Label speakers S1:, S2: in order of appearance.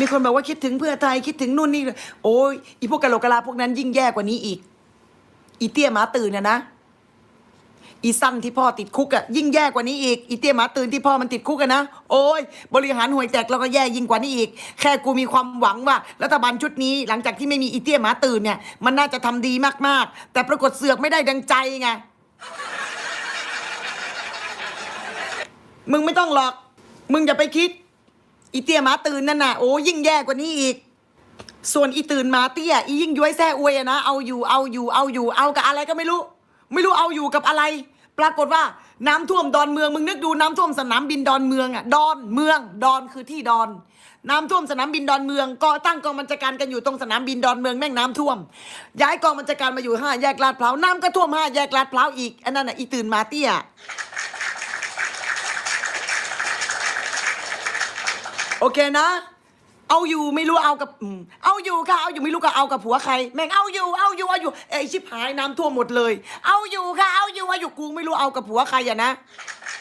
S1: มีคนบอกว่าคิดถึงเพื่อไทยคิดถึงนู่นนี่ โอ้ยอีพวกกะโหลกกะลาพวกนั้นยิ่งแย่กว่านี้อีก อีเตี้ยหมาตื่นเนี่ยนะ อีสั้นที่พ่อติดคุกอะ่ะยิ่งแย่กว่านี้อีก อีเตี้ยหมาตื่นที่พ่อมันติดคุกอะนะ โอ้ยบริหารห่วยแตกแล้วก็แย่ยิ่งกว่านี้อีก แค่กูมีความหวังว่า รัฐบาลชุดนี้หลังจากที่ไม่มีอีเตี้ยหมาตื่นเนี่ย มันน่าจะทำดีมากๆ แต่ปรากฏเสือกไม่ได้ดังใจไง มึงไม่ต้องหรอก มึงอย่าไปคิด อีเตี้ยหมาตื่นนั่นน่ะโอ้ยิ่งแย่กว่านี้อีก ส่วนอีตื่นมาเตี้ยอียิ่งย้วยแซ่อวยอะนะเอาอยู่เอาอยู่เอาอยู่เอากับอะไรก็ไม่รู้ ไม่รู้เอาอยู่กับอะไร ปรากฏว่าน้ำท่วมดอนเมืองมึงนึกดูน้ำท่วมสนามบินดอนเมืองอะดอนเมืองดอนคือที่ดอน น้ำท่วมสนามบินดอนเมือง ก็ตั้งกองบัญชาการกันอยู่ตรงสนามบินดอนเมืองแม่งน้ำท่วม ย้ายกองบัญชาการมาอยู่ห้าแยกลาดพร้าวน้ำก็ท่วมห้าแยกลาดพร้าวอีกอันนั้นน่ะอีตื่นมาเตี้ย โอเคนะ เอาอยู่ไม่รู้เอากับอืมเอาอยู่ค่ะเอาอยู่ไม่รู้ก็เอากับผัวใคร แม่งเอาอยู่เอาอยู่เอาอยู่เอ้ยชิบหายน้ำท่วมหมดเลย เอาอยู่ค่ะเอาอยู่เอาอยู่กูไม่รู้เอากับผัวใครอะนะ